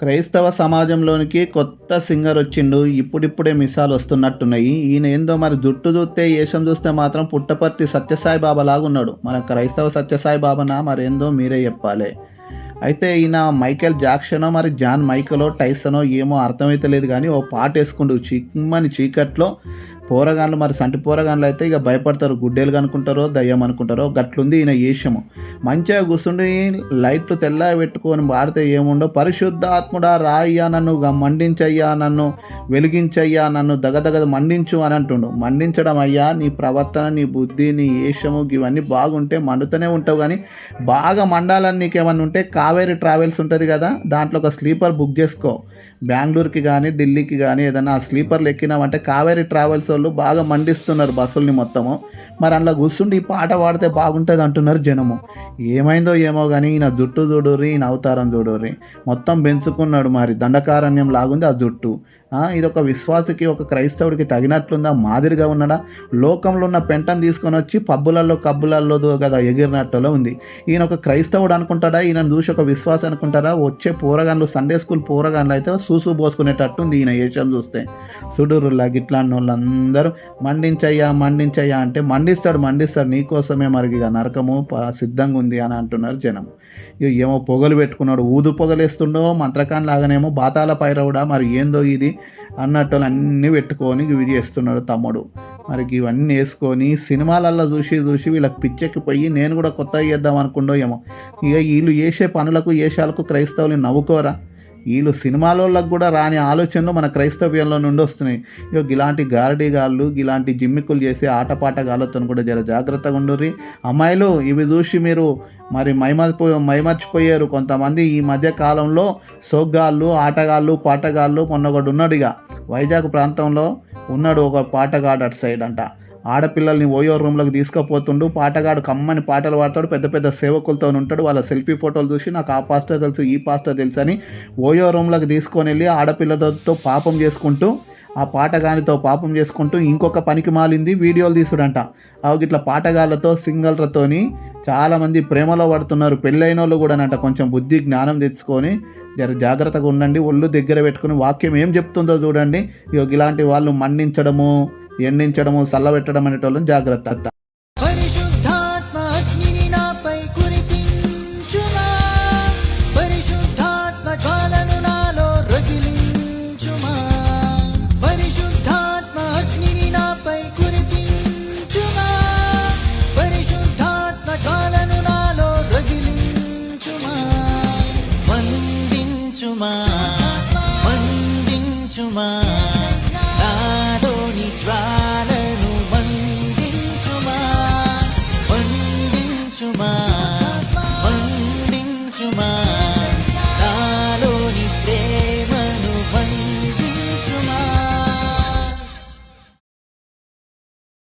క్రైస్తవ సమాజంలోనికి కొత్త సింగర్ వచ్చిండు ఇప్పుడిప్పుడే మిసాలు వస్తున్నట్టున్నాయి. ఈయన ఏందో మరి జుట్టు చూస్తే ఏషం చూస్తే మాత్రం పుట్టపర్తి సత్యసాయి బాబా లాగా ఉన్నాడు మన క్రైస్తవ సత్యసాయి బాబానా మరేందో మీరే చెప్పాలి. అయితే ఈయన మైకేల్ జాక్సనో మరి జాన్ మైకలో టైసనో ఏమో అర్థమైతే లేదు కానీ ఓ పాట వేసుకుంటూ చిమ్మని చీకట్లో పోరగాన్లు మరి సంటి పోరగాన్లు అయితే ఇక భయపడతారు. గుడ్డేలు అనుకుంటారో దయ్యం అనుకుంటారో గట్లుంది ఈయన ఏషము. మంచిగా కూర్చుండి లైట్లు తెల్ల పెట్టుకొని వాడితే ఏముండో పరిశుద్ధ ఆత్ముడా రాయ్యా నన్ను మండించయ్యా నన్ను వెలిగించయ్యా నన్ను దగదగ మండించు అని అంటుండు. మండించడం అయ్యా నీ ప్రవర్తన నీ బుద్ధి నీ ఏషము ఇవన్నీ బాగుంటే మండుతూనే ఉంటావు కానీ బాగా మండాలని నీకేమన్నా ఉంటే కావేరి ట్రావెల్స్ ఉంటుంది కదా దాంట్లో ఒక స్లీపర్ బుక్ చేసుకో. బెంగళూరుకి కానీ ఢిల్లీకి కానీ ఏదైనా ఆ స్లీపర్లు ఎక్కినామంటే కావేరి ట్రావెల్స్ వాళ్ళు బాగా మండిస్తున్నారు బస్సుల్ని మొత్తము. మరి అందులో కూర్చుండి ఈ పాట పాడితే బాగుంటుంది అంటున్నారు జనము. ఏమైందో ఏమో కానీ ఈయన జుట్టు చూడుర్రి ఈయన అవతారం చూడుర్రి. మొత్తం పెంచుకున్నాడు మరి దండకారణ్యం లాగుంది ఆ జుట్టు. ఇది ఒక విశ్వాసకి ఒక క్రైస్తవుడికి తగినట్లుందా? మాదిరిగా ఉన్నాడా లోకంలో ఉన్న పెంటను తీసుకొని వచ్చి పబ్బులలో కబ్బులలో కదా ఎగిరినట్టులో ఉంది. ఈయన ఒక క్రైస్తవుడు అనుకుంటాడా? ఈయన చూసి ఒక విశ్వాసం అనుకుంటాడా? వచ్చే పూరగాన్లు సండే స్కూల్ పూరగాన్లు అయితే సూసు పోసుకునేటట్టు ఉంది ఈయన ఏషం చూస్తే. సుడురులా గిట్లాంటి వాళ్ళందరూ మండించయ్యా మండించయ్యా అంటే మండిస్తాడు మండిస్తాడు నీకోసమే మరి ఇక నరకము సిద్ధంగా ఉంది అని అంటున్నారు జనం ఇక ఏమో పొగలు పెట్టుకున్నాడు ఊదు పొగలేస్తుండో మంత్రకాన్ లాగానేమో బాతాల పైరవుడా మరి ఏందో ఇది? అన్నట్టు అన్నీ పెట్టుకొని ఇవి చేస్తున్నాడు తమ్ముడు. మరి ఇవన్నీ వేసుకొని సినిమాలల్లో చూసి చూసి వీళ్ళకి పిచ్చెక్కి పోయి నేను కూడా కొత్తగా చేద్దాం అనుకుండో ఏమో. ఇక వీళ్ళు చేసే పనులకు వేషాలకు క్రైస్తవులు నవ్వుకోరా? వీళ్ళు సినిమాలోళ్ళకి కూడా రాని ఆలోచనలు మన క్రైస్తవ్యంలో నుండి వస్తున్నాయి. ఇక ఇలాంటి గారడీగాళ్ళు ఇలాంటి జిమ్మికులు చేసే ఆటపాటగాళ్ళతో కూడా జర జాగ్రత్తగా ఉండుర్రి. అమ్మాయిలు ఇవి చూసి మీరు మరి మైమర్పో మైమర్చిపోయారు. కొంతమంది ఈ మధ్య కాలంలో సోగ్గాళ్ళు ఆటగాళ్ళు పాటగాళ్ళు మొన్న ఒకడు ఉన్నాడు ఇక వైజాగ్ ప్రాంతంలో ఉన్నాడు ఒక పాటగాడు అటు సైడ్ అంట. ఆడపిల్లల్ని ఓయో రూమ్లోకి తీసుకుపోతుండు. పాటగాడు కమ్మని పాటలు పాడతాడు. పెద్ద పెద్ద సేవకులతో ఉంటాడు. వాళ్ళ సెల్ఫీ ఫోటోలు చూసి నాకు ఆ పాస్టర్ తెలుసు ఈ పాస్టర్ తెలుసు అని ఓయో రూమ్లోకి తీసుకొని వెళ్ళి ఆడపిల్లలతో పాపం చేసుకుంటూ ఆ పాటగానితో పాపం చేసుకుంటూ ఇంకొక పనికి మాలింది వీడియోలు తీసుడంట. అవి ఇట్లా పాటగాళ్ళతో సింగల్రతోని చాలామంది ప్రేమలో పడుతున్నారు. పెళ్ళైన వాళ్ళు కూడానంట కొంచెం బుద్ధి జ్ఞానం తెచ్చుకొని జర జాగ్రత్తగా ఉండండి. ఒళ్ళు దగ్గర పెట్టుకుని వాక్యం ఏం చెప్తుందో చూడండి. ఇగో ఇలాంటి వాళ్ళు మన్నించడము ఎండించడము చల్లబెట్టడం అనేటోళ్ళని జాగ్రత్త. పరిశుద్ధాత్మ అగ్నిని de